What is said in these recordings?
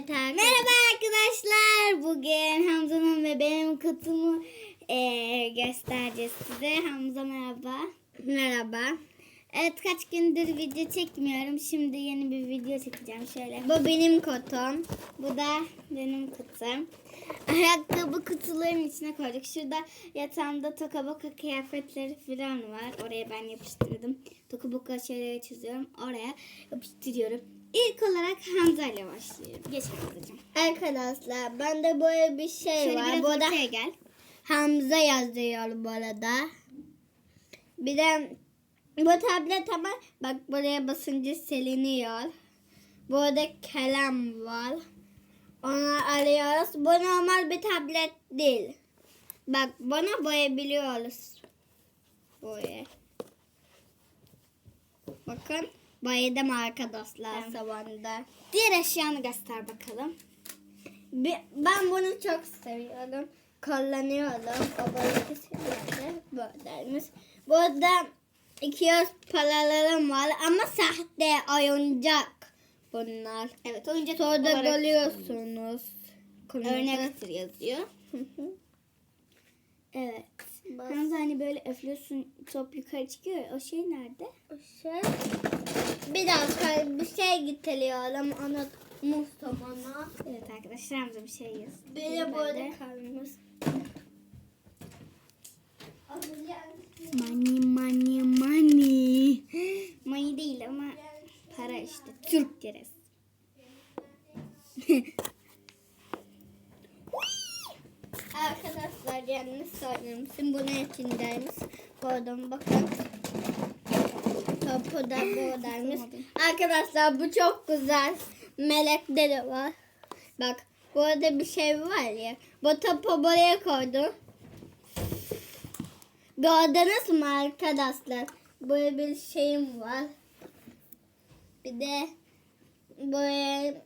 Evet arkadaşlar. Merhaba arkadaşlar. Bugün Hamza'nın ve benim kutumu eee, göstereceğiz size. Hamza merhaba. Merhaba. Evet kaç gündür video çekmiyorum. Şimdi yeni bir video çekeceğim. Şöyle. Bu benim kotum. Bu da benim kutum. Ayakkabı kutuların içine koyduk. Şurada yatağımda toka boka kıyafetleri falan var. Oraya ben yapıştırdım. Toka boka şeyleri çiziyorum. Oraya yapıştırıyorum. İlk olarak Hamza ile başlıyorum. Geç Hamzacığım. Arkadaşlar bende böyle bir şey Şöyle var. Bu ortaya gel. Hamza yazıyor bu arada. Bir de bu tablet ama bak buraya basınca siliniyor. Burada kalem var. Onu arıyoruz. Bu normal bir tablet değil. Bak bana boyayabiliyoruz. Böyle. Bakın boyadım arkadaşlar Evet. sabanda. Diğer eşyanı göster bakalım. Ben bunu çok seviyorum. Kullanıyorum. O böyle seviyorum. Buradaymış. Burada iki yüz paralarım var ama sahte oyuncak bunlar. Evet oyuncak Sonra görüyorsunuz. örnektir yazıyor. Evet. Bas. Hamza hani böyle öflüyorsun top yukarı çıkıyor. O şey nerede? Şey, bir dakika bir şey. Unutmuştum onu. Evet arkadaşlar Hamza bir şey yaz. Biri burada kalmış. Money money money. Money değil ama para işte. Türk lirası. Arkadaşlar yanlış söylemişim. Bunun içindeymiş. Koydum bakın. Topu da buradaymış. Arkadaşlar bu çok güzel. Melekleri var. Bak burada bir şey var ya. Bu topu buraya koydum. Gördünüz mü arkadaşlar? Böyle bir şeyim var. Bir de böyle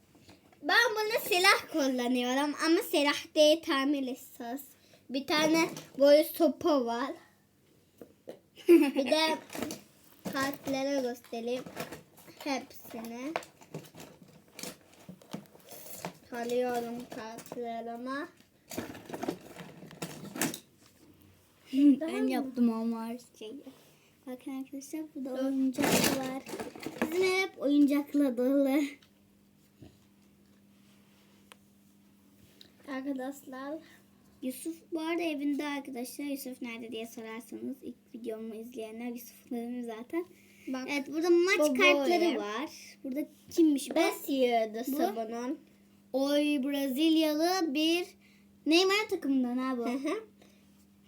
ben bunu silah kullanıyorum ama silah değil tamir esas. Bir tane böyle sopa var. bir de kartları göstereyim. Hepsini. Alıyorum kartlarıma. ben yaptım ama her şeyi. Bakın arkadaşlar burada oyuncaklar. Bizim hep oyuncakla dolu. Arkadaşlar Yusuf bu arada evinde arkadaşlar. Yusuf nerede diye sorarsanız ilk videomu izleyenler Yusuf'ların zaten. bak Evet burada maç Bu kartları böyle. var. Burada kimmiş bu? bes yiyordu Bu? sabunun. Oy Brezilyalı bir Neymar takımından ha bu.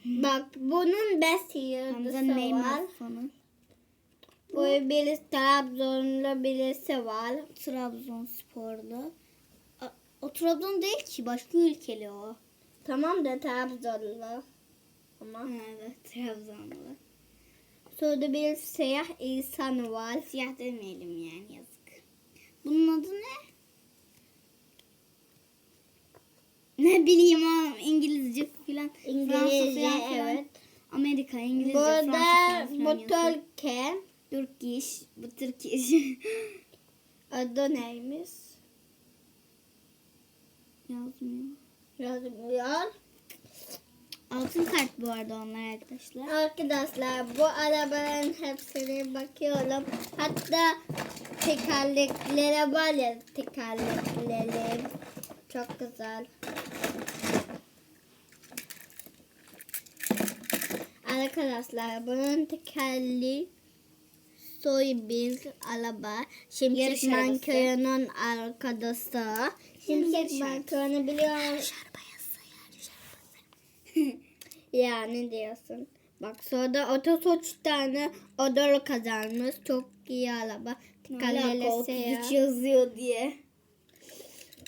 Bak bunun bes yiyordu Hamza var. Neymar fanı. Böyle birisi Trabzonlu birisi var. Trabzonsporlu. O Trabzon değil ki başka ülkeli o. Tamam da Trabzonlu. Ama. Evet Trabzonlu. Sonra bir siyah insan var. Siyah demeyelim yani yazık. Bunun adı ne? Ne bileyim ama İngilizce falan. İngilizce filan. evet. Amerika, İngilizce, Burada Fransız falan bu. Türkiye. Turkish, bu Turkish. Adı neymiş? Yazmıyor. Yazmıyor. Altın kart bu arada onlar arkadaşlar. Arkadaşlar bu arabaların hepsine bakıyorum. Hatta tekerleklere var ya tekerlekleri. Çok güzel. Arkadaşlar bunun tekerli soy bir araba. Şimşek. Manköy'ünün arkadaşı. Şimşek yarış Manköy'ünü biliyor musun? Yani diyorsun. Bak sonra otosot tane odol kazanmış. Çok iyi araba. Tekerlesi ya. yazıyor diye.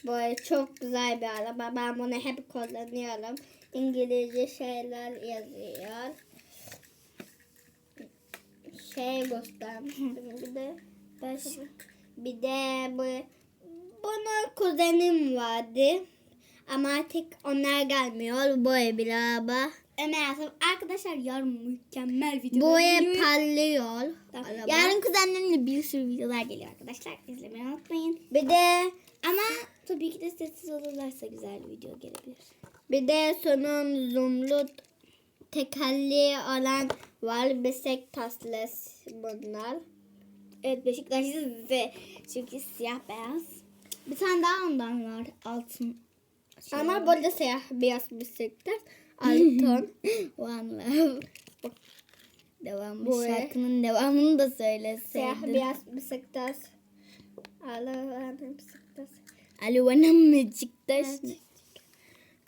Böyle çok güzel bir araba. Ben bunu hep kullanıyorum. İngilizce şeyler yazıyor. Şey göstermiştim bir de. Başka. Bir de bu bunun kuzenim vardı. Ama artık onlar gelmiyor. Bir araba. Ömer Asaf arkadaşlar yarın mükemmel video. Böyle parlıyor. Tamam. araba. Yarın kuzenlerimle bir sürü videolar geliyor arkadaşlar. İzlemeyi unutmayın. Bir de Ama Tabii ki de sessiz olurlarsa güzel bir video gelebilir. Bir de sonun zumrut tekerleği olan var. Bisek tasles bunlar. Evet Beşiktaşlı ve çünkü siyah beyaz. Bir tane daha ondan var. Altın. Şey Ama var. burada siyah beyaz bisiklet. Altın. One Love. Devamı Bu şarkının devamını da söyleseydin. siyah beyaz bisiklet. Allah'ın bisiklet. Aluvan'ın Beşiktaş. Evet.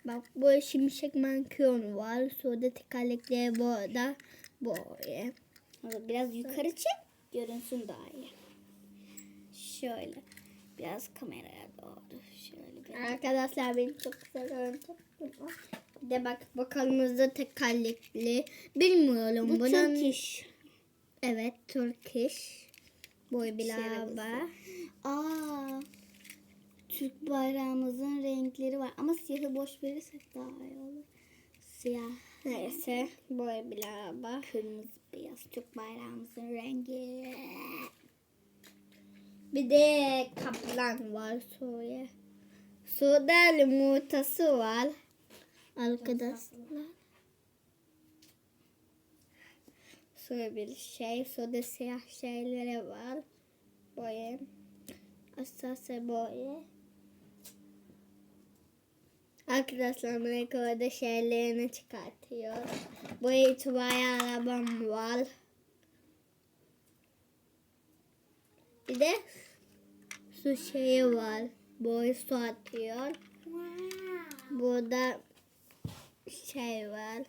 Bak bu şimşek mankiyon var. Sonra tekerlekleri burada. Böyle. Biraz yukarı çek. Görünsün daha iyi. Şöyle. Biraz kameraya doğru. Şöyle bir. Arkadaşlar benim çok güzel görüntüm var. Bir de bak bakalımızda tekerlekli. Bilmiyorum. Bu bunun... Turkish. Evet Turkish. Boy lava. Aa. Türk bayrağımızın renkleri var. Ama siyahı boş verirsek daha iyi olur. Siyah. Neyse boy bir lava. Kırmızı beyaz Türk bayrağımızın rengi. Bir de kaplan var Suriye. Suda yumurtası var. Arkadaşlar. Sonra bir şey. Sonra siyah şeyleri var. Böyle. Aşağısı böyle. Arkadaşlar Amerika'da şeylerini çıkartıyor. Bu itibariyle arabam var. Bir de su şeyi var. Boy su atıyor. Burada şey var.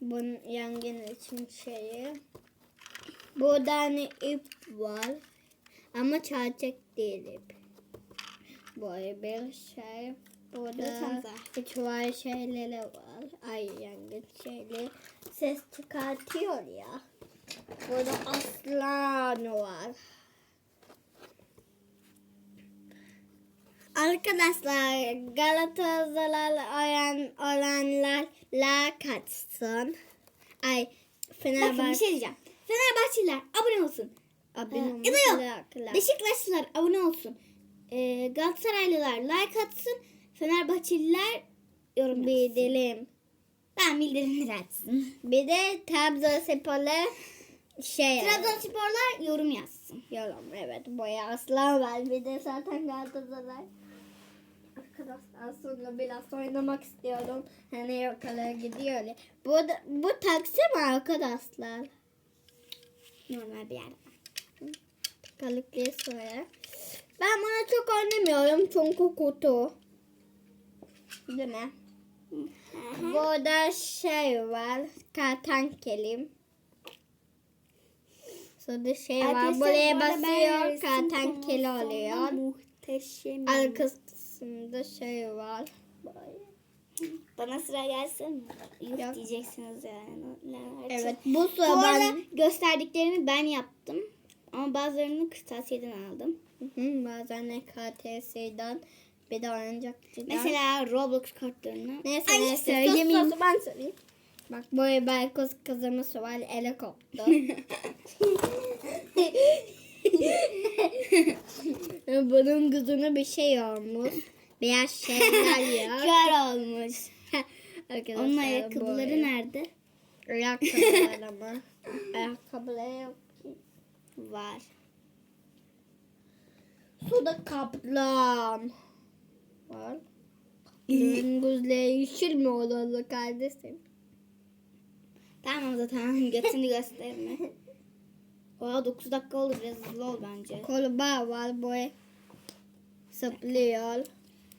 Bunun yangın için şeyi. Burada hani ip var. Ama çarçak değil ip. Böyle bir şey. Burada Lütfen itibari şeyleri var. Ay yangın şeyleri. Ses çıkartıyor ya. Burada aslan var. Arkadaşlar Galatasaray olan, olanlar la kaçsın. Ay Bakın bir Fenerbahçe. şey diyeceğim. Fenerbahçeliler abone olsun. Abone Ee, ya da yok. bırakırlar. Beşiktaşlılar abone olsun. Ee, Galatasaraylılar like atsın. Fenerbahçeliler yorum. Bildirim. Ben bildirimleri açsın. Bir de Trabzonspor'la şey Trabzonsporlar yorum yazsın. Yorum evet boya aslan var. Bir de zaten Galatasaray. Arkadaşlar sonra biraz oynamak istiyorum. Hani yukarı gidiyor. ya. Bu, bu taksi mi arkadaşlar? Normal bir yer. Kalıklı soya. Ben bunu çok oynamıyorum çünkü kutu. Değil mi? Burada şey var. Kartankelim. Sonra şey var. Arkadaşlar, Buraya basıyor. Kartankele konusunda oluyor. Muhteşem. Arkasında şey var. Bana sıra gelsin. Yok Yok. diyeceksiniz yani. Evet bu Bu sıra arada ben... gösterdiklerimi ben yaptım. Ama bazılarını kırtasiyeden aldım. Hı hı, Bazen KTS'den bir de oyuncakçıdan. Mesela Roblox kartlarını. Neyse Ay, neyse. söylemeyeyim. Sus, sus, ben söyleyeyim. Bak böyle Belkos kızımız var. Helikopter. Bunun kızına bir şey olmuş. Beyaz şeyler yok. Kör olmuş. Arkadaşlar, Onun ayakkabıları böyle. nerede? Ayakkabılar ama. Ayakkabıları yok. Var. Suda kaplan. Var. Gözleri yeşil mi olurdu kardeşim? Tamam zaten götünü gösterme. Oha 9 dakika oldu biraz hızlı ol bence. Kolba var böyle. Zıplıyor.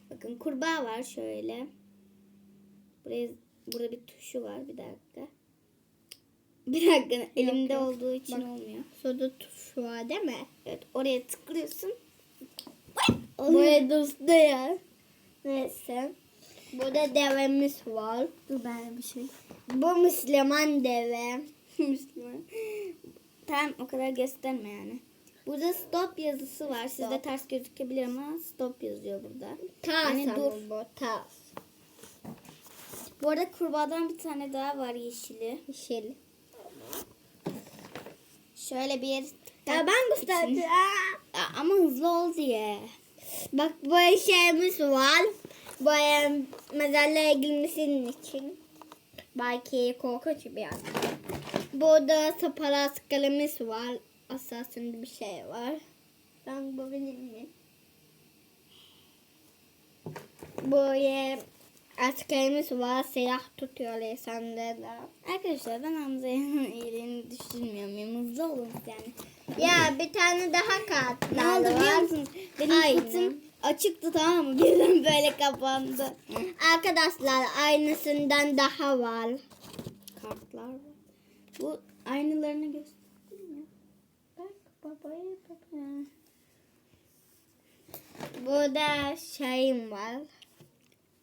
Bakın kurbağa var şöyle. Buraya burada bir tuşu var bir dakika. Bir dakika elimde yok. olduğu için Bak. olmuyor. Suda tuşu var değil mi? Evet oraya tıklıyorsun. Böyle dostu ya. Neyse. Burada devemiz var. Dur ben bir şey. Bu Müslüman deve. Müslüman. Tamam o kadar gösterme yani. Burada stop yazısı var. Sizde Stop. ters gözükebilir ama stop yazıyor burada. Tas Yani dur. bu tas. Bu arada kurbağadan bir tane daha var yeşili. Yeşil. Şöyle bir Ya ben gösterdim. Ama hızlı ol diye. Bak böyle şeyimiz var. Böyle mezarlığa girmesinin için. Belki korkunç bir yer. Burada saparas kalemiz var. Aslında bir şey var. Ben bu benim mi? Böyle askerimiz var. Silah tutuyor sende de. Arkadaşlar ben Hamza'nın iyiliğini düşünmüyorum. ya. Hızlı olun yani. Ya bir tane daha kart Ne oldu biliyor musunuz? Benim Aynen. kutum açıktı tamam mı? Birden böyle kapandı. Arkadaşlar aynısından daha var. Kartlar var. Bu aynalarını göstereyim mi? Bak babaya baba. Burada şeyim var.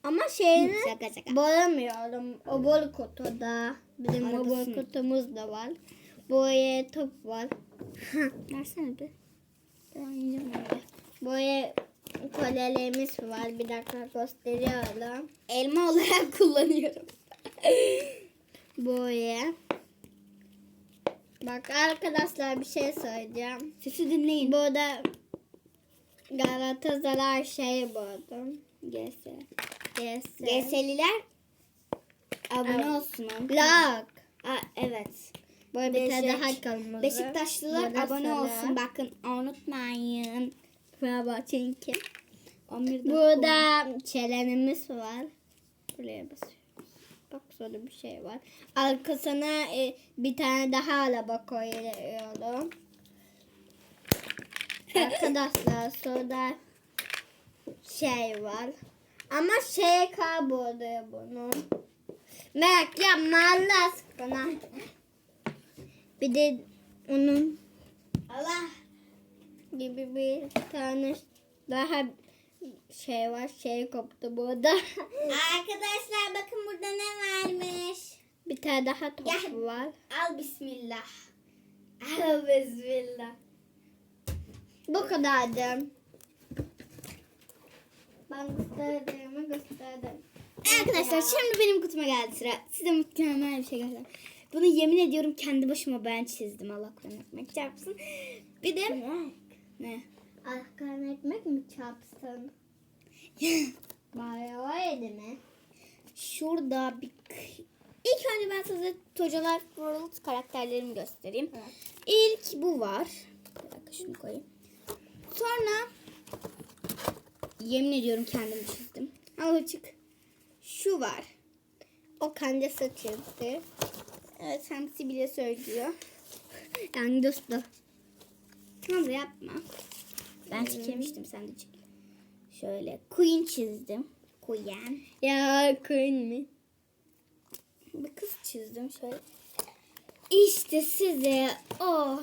Ama şeyini Şaka şaka. boyamıyorum. O bol kutuda. Bizim o bol kutumuz da var. Böyle top var. Versene bir. Ben yiyeceğim öyle. Böyle kolyelerimiz var. Bir dakika gösteriyorum. Elma olarak kullanıyorum. Böyle. Bak arkadaşlar bir şey söyleyeceğim. Sesi dinleyin. Burada Galatasaray şey buldum. GS. Yes. GS'liler abone Evet. olsun. Lak. Aa, evet. Böyle bir tane daha kırmızı. Beşiktaşlılar Galatasaray. abone olsun. Bakın unutmayın. Fenerbahçe'ninki. 11'de Burada çelenimiz var. Buraya basıyoruz. Bak sonra bir şey var. Arkasına e, bir tane daha araba koyuyorum. Arkadaşlar sonra şey var. Ama şey kayboluyor bunu. Merak yapma Allah aşkına. Bir de onun Allah. gibi bir tane daha şey var. Şey koptu burada. Arkadaşlar bakın burada ne varmış. bir tane daha top Gel. var. Al bismillah. Al bismillah. Bu kadardı. Ben gösterdiğimi gösterdim. Arkadaşlar şimdi benim kutuma geldi sıra. Size mükemmel bir şey göstereyim. Bunu yemin ediyorum kendi başıma ben çizdim. Allah ekmek çarpsın. Bir de ne? Arkadan ekmek mi çarpsın? Bayağı yedi mi? Şurada bir... İlk önce ben size Tocalar World karakterlerimi göstereyim. Evet. İlk bu var. Bir dakika şunu koyayım. Sonra yemin ediyorum kendim çizdim. Al açık. Şu var. O kendisi çizdi. Evet Hamsi bile söylüyor. Yani dostu. Hamza yapma. Ben çekilmiştim sen de çek. Şöyle Queen çizdim. Queen. Ya Queen mi? Bir kız çizdim şöyle. İşte size o.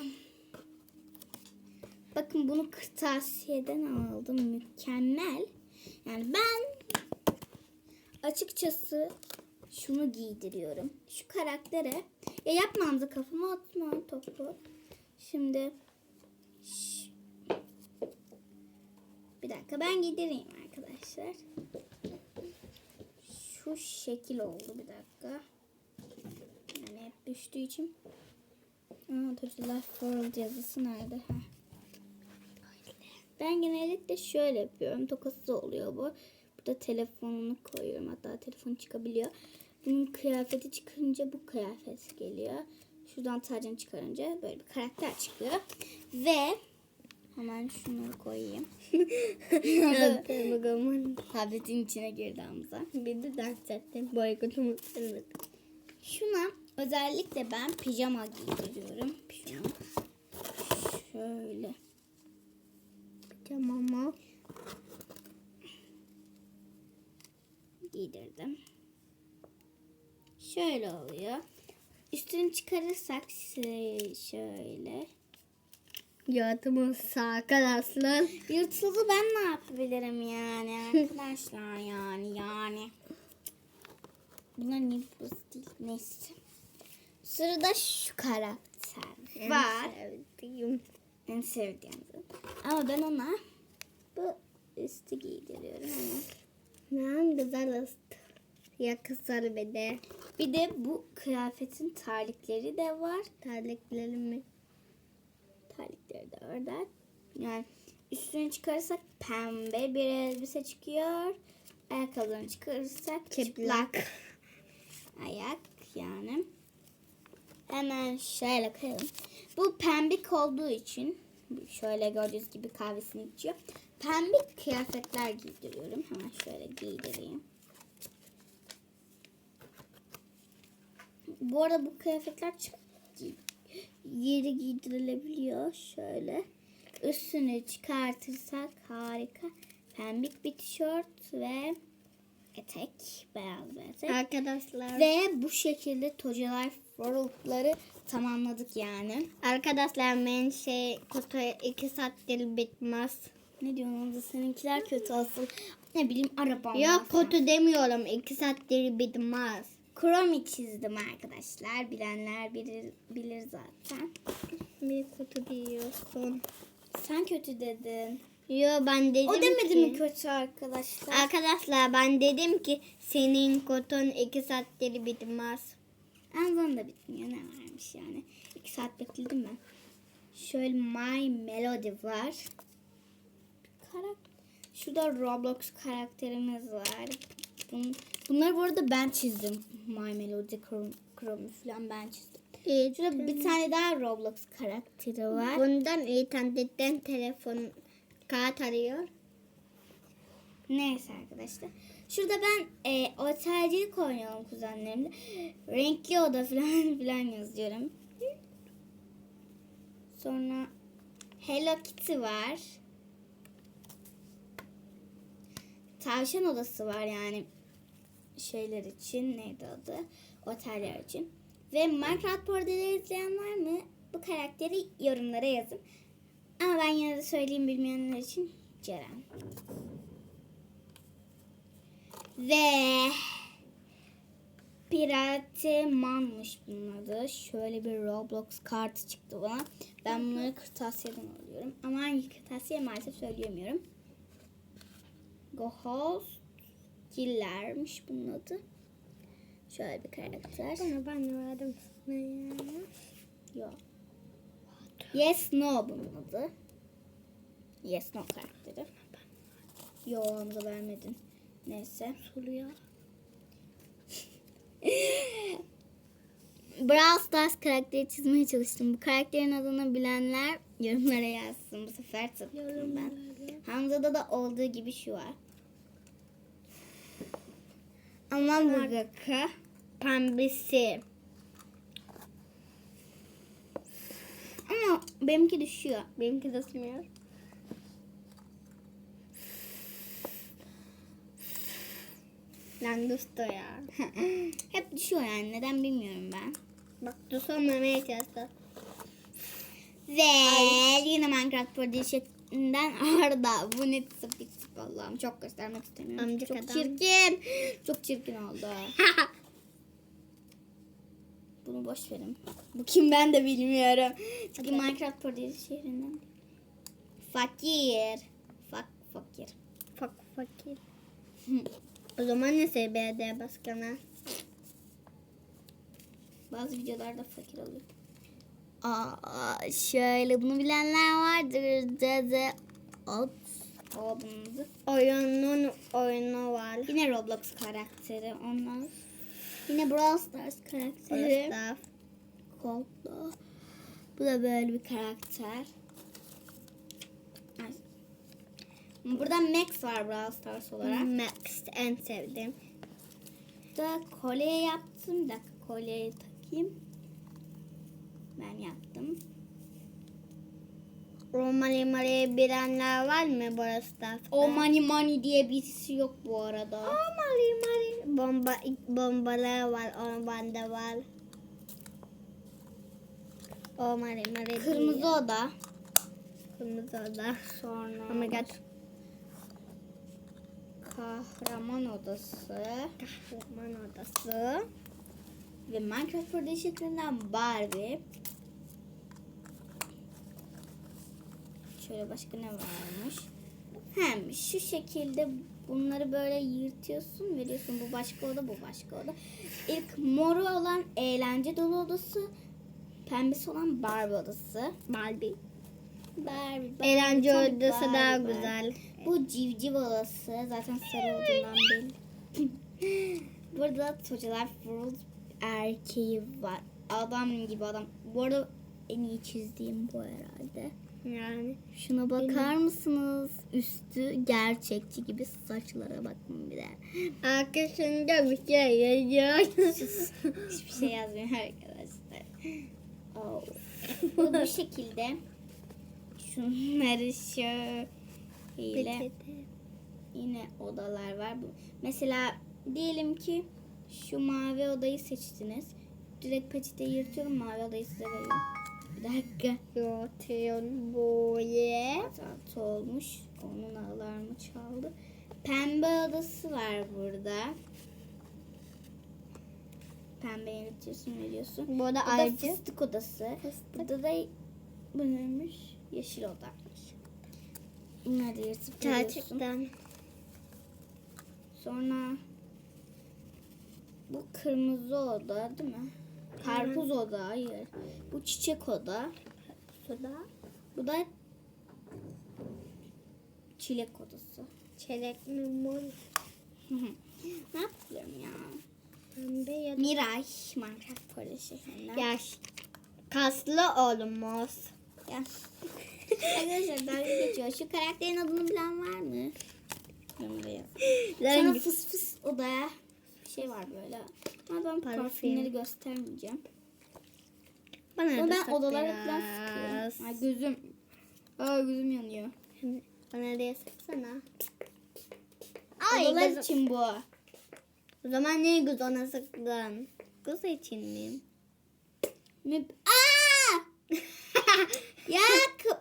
Bakın bunu kırtasiyeden aldım. Mükemmel. Yani ben açıkçası şunu giydiriyorum. Şu karaktere ya yapma Hamza kafama atma topu. Şimdi dakika ben giydireyim arkadaşlar. Şu şekil oldu bir dakika. Yani hep düştüğü için. Aa, Tocalar World yazısı nerede? Heh. Ben genellikle şöyle yapıyorum. Tokasız oluyor bu. Burada telefonunu koyuyorum. Hatta telefon çıkabiliyor. Bunun kıyafeti çıkınca bu kıyafet geliyor. Şuradan tacını çıkarınca böyle bir karakter çıkıyor. Ve hemen şunları koyayım. Tabletin içine girdi Hamza. Bir de dans ettim. Boykotumu silmedim. Şuna özellikle ben pijama giydiriyorum. Pijama. Şöyle. Tamam. giydirdim. Şöyle oluyor. Üstünü çıkarırsak şöyle. Yatımız arkadaşlar. Yırtıldı ben ne yapabilirim yani arkadaşlar yani yani. Bunlar niye basit değil neyse. Sırada şu karakter var. Sevdiğim. En sevdiğim. Ama ben ona bu üstü giydiriyorum. Ne güzel üst. Yakışır bir de. Bir de bu kıyafetin terlikleri de var. Terliklerimi. Terlikleri de orada. Yani Üstünü çıkarırsak pembe bir elbise çıkıyor. Ayakkabılarını çıkarırsak çıplak. Ayak yani. Hemen şöyle koyalım. Bu pembik olduğu için şöyle gördüğünüz gibi kahvesini içiyor. Pembik kıyafetler giydiriyorum. Hemen şöyle giydireyim. Bu arada bu kıyafetler çok yeri giydirilebiliyor. Şöyle. Üstünü çıkartırsak harika. Pembik bir tişört ve etek. Beyaz bir etek. Arkadaşlar. Ve bu şekilde Tocalar World'ları tamamladık yani. Arkadaşlar ben şey kutu iki saattir bitmez. Ne diyorsun da seninkiler kötü asıl. Ne bileyim arabam Yok kutu demiyorum iki saattir bitmez. Kromi çizdim arkadaşlar. Bilenler bilir, bilir zaten. Bir kutu diyorsun. Sen kötü dedin. Yo ben dedim O demedi ki. mi kötü arkadaşlar? Arkadaşlar ben dedim ki senin kutun iki saattir bitmez. Amazon da bitmiyor. Ne varmış yani. İki saat bekledim ben. Şöyle My Melody var. Karak Şurada Roblox karakterimiz var. Bun- Bunları bu arada ben çizdim. My Melody, Chrome, Chrome falan ben çizdim. Evet. Şurada bir tane daha Roblox karakteri var. Bundan internetten telefon kağıt arıyor. Neyse arkadaşlar. Şurada ben e, otelcilik oynuyorum kuzenlerimle. Renkli oda falan filan yazıyorum. Sonra Hello Kitty var. Tavşan odası var yani şeyler için neydi adı? Oteller için. Ve Minecraft portalı izleyen var mı? Bu karakteri yorumlara yazın. Ama ben yine de söyleyeyim bilmeyenler için Ceren. Ve Piratemanmış bunun adı. Şöyle bir Roblox kartı çıktı bana. Ben bunları kırtasiyeden alıyorum. Ama hangi kırtasiye maalesef söyleyemiyorum. Go Host Killer'miş bunun adı. Şöyle bir karakter. Bana ben verdim sana ya. Yok. Yes No bunun adı. Yes No karakteri. Yo onu da vermedin. Neyse. Soruyor. Brawl Stars karakteri çizmeye çalıştım. Bu karakterin adını bilenler yorumlara yazsın. Bu sefer tıkladım ben. Hamza'da da olduğu gibi şu var. Ama bu gaka. Pembesi. Ama benimki düşüyor. Benimki de sürmüyor. Lan düştü ya. Hep düşüyor yani. Neden bilmiyorum ben. Bak düşürmemeye çalıştı. Ve yine Minecraft Production'dan Arda. Bu ne sıfır Allah'ım çok göstermek istemiyorum. Amcık çok adam. çirkin. Çok çirkin oldu. Bunu boş verin. Bu kim ben de bilmiyorum. Çünkü Minecraft Production şehrinden. Fakir. Fak fakir. Fak fakir. o zaman ne belediye başkanı? Bazı videolarda fakir oluyor. Aa, şöyle bunu bilenler vardır. Dede Ot. Adı. Oyunun oyunu var. Yine Roblox karakteri onlar. Yine Brawl Stars karakteri. Cold'da. Bu da böyle bir karakter. Burada Max var Brawl Stars olarak. Max en sevdiğim. Da kolye yaptım. Bir dakika kolyeyi takayım. Ben yaptım. Romali Mali bilenler var mı burası da? O money money diye birisi yok bu arada. Mali Mali. Bomba, bombalar var. O bende var. O Mali Mali. Kırmızı değil. oda. Kırmızı oda. Sonra Oh my god. kahraman odası. Kahraman odası. Ve Minecraft Production'dan Barbie. Şöyle başka ne varmış? Hem şu şekilde bunları böyle yırtıyorsun, veriyorsun. Bu başka oda, bu başka oda. İlk moru olan eğlence dolu odası. Pembesi olan Barbie odası. Barbie. Barbie, Barbie, Eğlence tabii odası daha Barbie güzel. Bu civciv odası. Zaten sarı olduğundan belli. Burada Tocalar World erkeği var. Adam gibi adam. Bu arada en iyi çizdiğim bu herhalde. Yani. Şuna bakar mısınız? Üstü gerçekçi gibi saçlara bakın bir de. Arkasında bir şey yazıyor. Hiçbir şey yazmıyor arkadaşlar. Oh. Bu bu şekilde. Şunları şöyle yine odalar var. Bu- Mesela diyelim ki şu mavi odayı seçtiniz. Direkt peçeteyi yırtıyorum mavi odayı size veriyorum. Bir dakika. Yatıyorsun böyle. Altı olmuş. Onun alarmı çaldı. Pembe odası var burada. Pembe yırtıyorsun veriyorsun. Bu da Bu da ayrıca. fıstık odası. Burada da bu neymiş? Yeşil oda. Bunları da yırtıp. Gerçekten. Sonra bu kırmızı oda değil mi? Karpuz oda hayır. Bu çiçek oda. Suda. Bu da çilek odası. Çelek mi mor? ne yapıyorum ya? Pembe ya da. Miray Minecraft paylaşımında. Yaş. Kaslı olmaz. Ya. Arkadaşlar dalga geçiyor. Şu karakterin adını bilen var mı? Sonra fıs fıs odaya şey var böyle. Ama ben Parfüm. parfümleri göstermeyeceğim. Bana Ama ben odalara falan sıkıyorum. Ay gözüm. Aa gözüm yanıyor. Bana da sıksana. Odalar kız- için bu. O zaman niye kız ona sıktın? Kız için mi? Müb Aa! ya ka-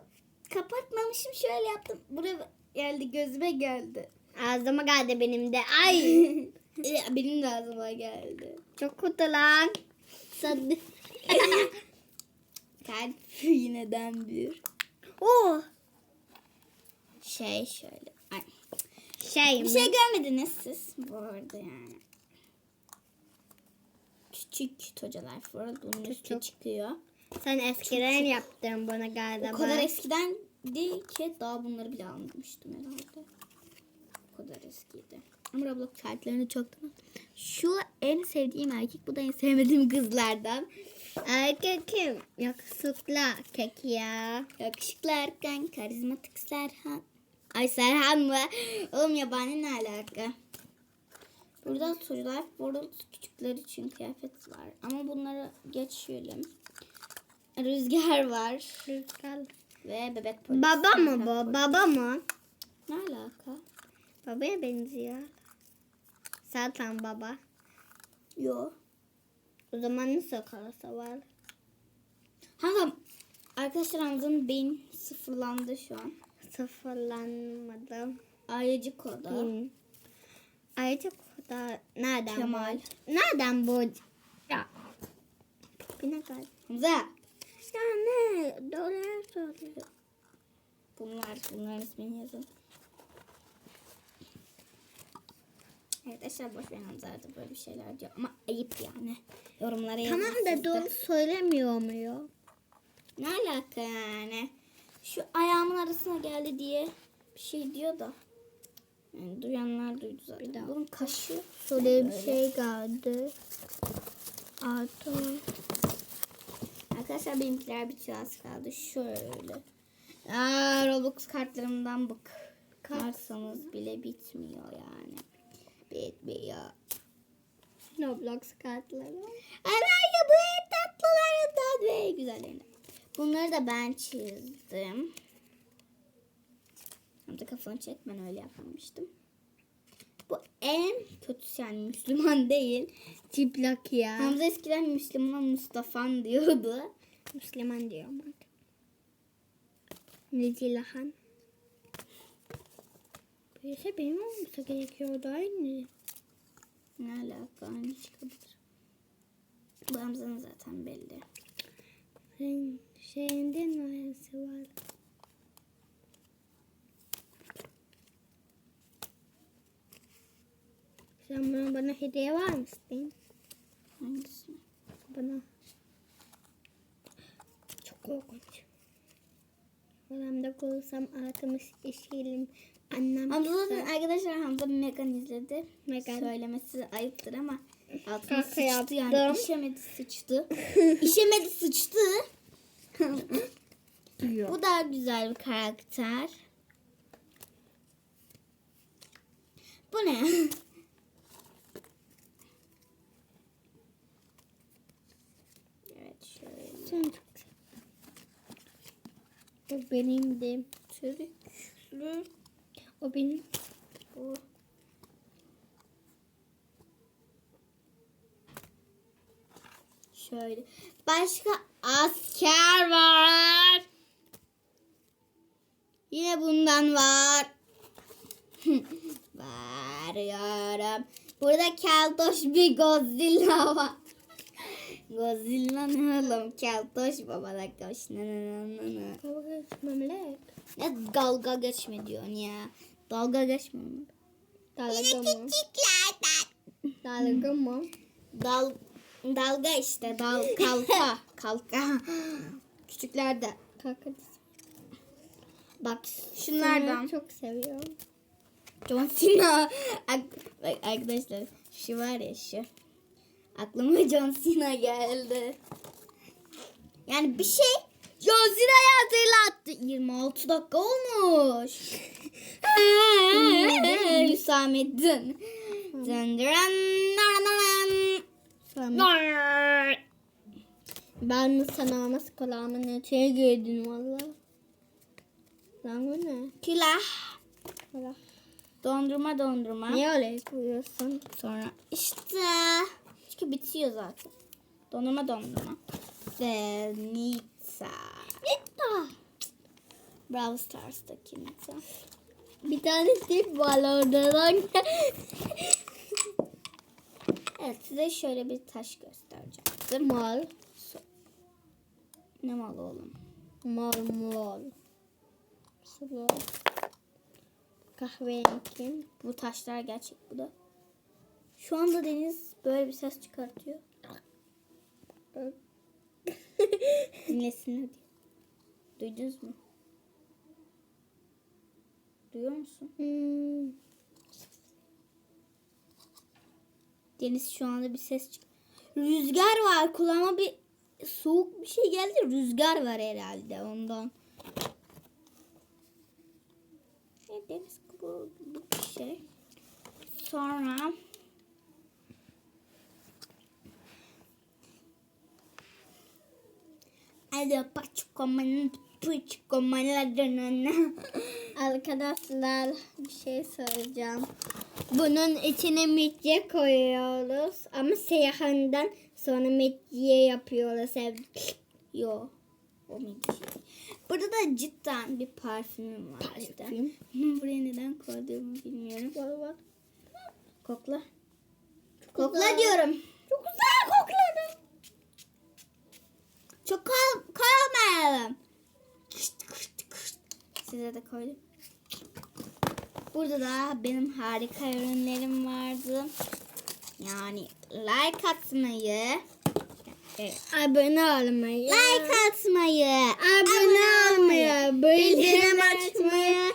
kapatmamışım şöyle yaptım. Buraya geldi gözüme geldi. Ağzıma geldi benim de. Ay. Ya, Benim de ağzıma geldi. Çok kötü lan. Sadı. Kalp yineden bir. oh. Şey şöyle. Ay. Şey Bir mi? şey görmediniz siz bu arada yani. Küçük tocalar World bunun üstü çıkıyor. Sen eskiden yaptın bunu galiba. O kadar eskiden değil ki daha bunları bile almamıştım herhalde. O kadar eskiydi. Ama Roblox şartlarını çoktan Şu en sevdiğim erkek bu da en sevmediğim kızlardan. Erkek kim? Yakışıklı erkek ya. Yakışıklı erken, karizmatik Serhan. Ay Serhan mı? Oğlum yabani ne alaka? Burada sorular World küçükler için kıyafet var. Ama bunları geçiyorum. Rüzgar var. Rüzgar. Ve bebek polis. Baba mı bu? Baba mı? Ne alaka? Babaya benziyor. Zaten baba. Yo. O zaman nasıl kalası var? Hamza arkadaşlar Hamza'nın beyin sıfırlandı şu an. Sıfırlanmadım. Ayıcık o da. Bin. Ayrıca da nereden Kemal. bu? Nereden bu? Ya. Bine gel. Hamza. Ya ne? Dolar soruyor. Bunlar, bunların ismini yazın. Evet arkadaşlar boş verin Hamza da böyle bir şeyler diyor. Ama ayıp yani. Yorumlara yazın. Tamam da doğru söylemiyor mu? Ne alaka yani? Şu ayağımın arasına geldi diye bir şey diyor da. Yani duyanlar duydu zaten. Bir daha. Bunun kaşı. Şöyle bir şey geldi. Artı. Arkadaşlar benimkiler bitiyor az kaldı. Şöyle. Aa, Roblox kartlarımdan bık. Karsanız bile bitmiyor yani. Bitmiyor. Roblox kartları. Herhalde bu en tatlılarından ve güzellerinden. Bunları da ben çizdim. Hem de kafanı çek ben öyle yapmamıştım. Bu en kötüsü yani Müslüman değil. Çıplak ya. Hamza eskiden Müslümana Mustafa'm diyordu. Müslüman diyorum bak. Necilahan. Böylese benim olmasa gerekiyordu aynı. Ne alaka aynı çıkabilir. Bu Hamza'nın zaten belli. Senin şeyinde numarası var. Sen bana, bana hediye var mısın? Hangisi? Bana. Çok korkunç. Kalemde koysam altımı işeyelim. Annem Hamza zaten arkadaşlar Hamza Megan izledi. Megan. Söylemesi ayıptır ama altına sıçtı yaptım. yani. İşemedi sıçtı. İşemedi sıçtı. Bu da güzel bir karakter. Bu ne? evet şöyle. Sen çok O benim de. Sürüklü. O benim. Bu. Şöyle. Başka asker var. Yine bundan var. Veriyorum. Burada keltoş bir Godzilla var. Godzilla ne oğlum? Keltoş babalakoş. Ne ne ne ne ne. Kavga etmemlek. Ne dalga geçme diyorsun ya. Dalga geçme mi? Dalga mı? Küçüklerden. Dalga mı? Dal, dalga işte. Dal, kalka. kalka. Küçüklerde. Kaka. Bak şunlardan. Çok seviyorum. John Cena. Ak- bak arkadaşlar şu var ya şu. Aklıma John Cena geldi. Yani bir şey John Cena'yı hatırlattı. 26 dakika olmuş. Hüsamettin. Ben sana nasıl kulağımın öteye girdin valla. Lan bu ne? Külah. Valla. Dondurma dondurma. Niye öyle koyuyorsun? Sonra işte. Çünkü bitiyor zaten. Dondurma dondurma. Ve Nita. Brawl Stars'taki Nita. Bir tane tip var orada lan. Evet size şöyle bir taş göstereceğim. Mal. Ne malı oğlum? Mal mal. Sulu. Kahverengi. Bu taşlar gerçek bu da. Şu anda Deniz böyle bir ses çıkartıyor. Dinlesin hadi. Duydunuz mu? Duyuyor musun? Hmm. Deniz şu anda bir ses çık. Rüzgar var. Kulağıma bir soğuk bir şey geldi. Rüzgar var herhalde ondan. E, deniz bu, bu bir şey. Sonra Hadi paçkomanın paçkomanın Arkadaşlar bir şey söyleyeceğim. Bunun içine midye koyuyoruz ama seyahından sonra midye yapıyoruz. ev- Yo. O şey. Burada da cidden bir parfümüm var işte. Parfüm. Bunu buraya neden koyduğumu bilmiyorum. Var var. Kokla. Kokla diyorum. Çok güzel kokladı. Çok kal kalmayalım. Size de koydum. Burada da benim harika ürünlerim vardı. Yani like atmayı, evet, Abone olmayı. like atmayı, Abone olmayı. Bildirim bildirim açmayı.